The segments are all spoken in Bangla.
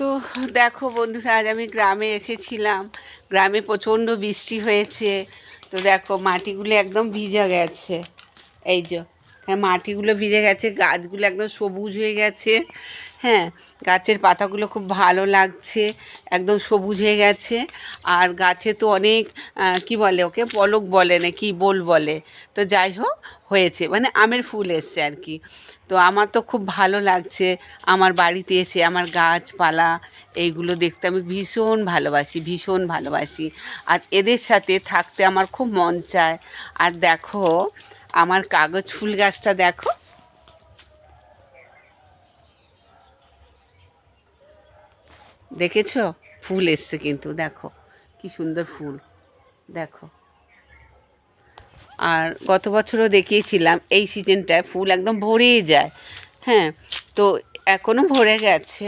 তো দেখো বন্ধুরা, আজ আমি গ্রামে এসেছিলাম। গ্রামে প্রচণ্ড বৃষ্টি হয়েছে। তো দেখো, মাটিগুলো একদম ভিজা গেছে। এই যে হ্যাঁ মাটিগুলো ভিজে গেছে, গাছগুলো একদম সবুজ হয়ে গেছে। হ্যাঁ গাছের পাতাগুলো খুব ভালো লাগছে, একদম সবুজ হয়ে গেছে। আর গাছে তো অনেক কি বলে ওকে, পলক বলে না, কি বোল বলে। তো যাই হোক, হয়েছে মানে আমের ফুল এসছে আর কি। তো আমার তো খুব ভালো লাগছে, আমার বাড়িতে এসে আমার গাছপালা এইগুলো দেখতে আমি ভীষণ ভালোবাসি ভীষণ ভালোবাসি। আর এদের সাথে থাকতে আমার খুব মন চায়। আর দেখো আমার কাগজ ফুল গাছটা দেখো। দেখেছ? ফুল এসছে কিন্তু, দেখো। কি সুন্দর ফুল, দেখো। আর গত বছরও দেখিয়েছিলাম, এই সিজনটায় ফুল একদম ভরে যায়। হ্যাঁ তো এখনও ভরে গেছে।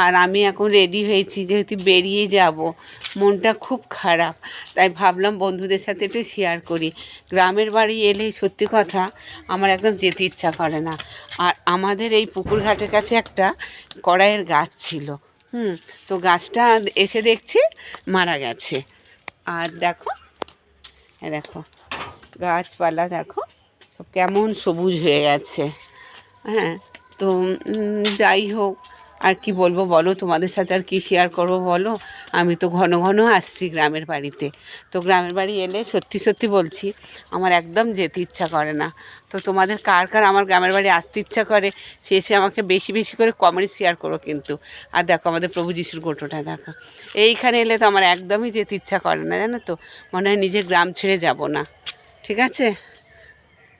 আর আমি এখন রেডি হয়েছি, যেহেতু বেরিয়ে যাব। মনটা খুব খারাপ, তাই ভাবলাম বন্ধুদের সাথে একটু শেয়ার করি। গ্রামের বাড়ি এলে সত্যি কথা, আমার একদম যেতে ইচ্ছা করে না। আর আমাদের এই পুকুর ঘাটের কাছে একটা কড়াইয়ের গাছ ছিল, হুম, তো গাছটা এসে দেখছি মারা গেছে। আর দেখো হ্যাঁ দেখো, গাছপালা দেখো, সব কেমন সবুজ হয়ে গেছে। হ্যাঁ তো যাই হোক আর কি বলব বলো? তোমাদের সাথে আর কি শেয়ার করব বলো? আমি তো ঘন ঘন আসছি গ্রামের বাড়িতে। তো গ্রামের বাড়ি এলে সত্যি সত্যি বলছি, আমার একদম যেতে ইচ্ছা করে না। তো তোমাদের কার কার আমার গ্রামের বাড়ি আসতে ইচ্ছা করে, সে এসে আমাকে বেশি বেশি করে কমেন্ট শেয়ার করো কিন্তু। আর দেখো আমাদের প্রভু যিশুর গোটোটা, দেখো। এইখানে এলে তো আমার একদমই যেতে ইচ্ছা করে না, জানো তো? মনে হয় নিজের গ্রাম ছেড়ে যাব না। ঠিক আছে?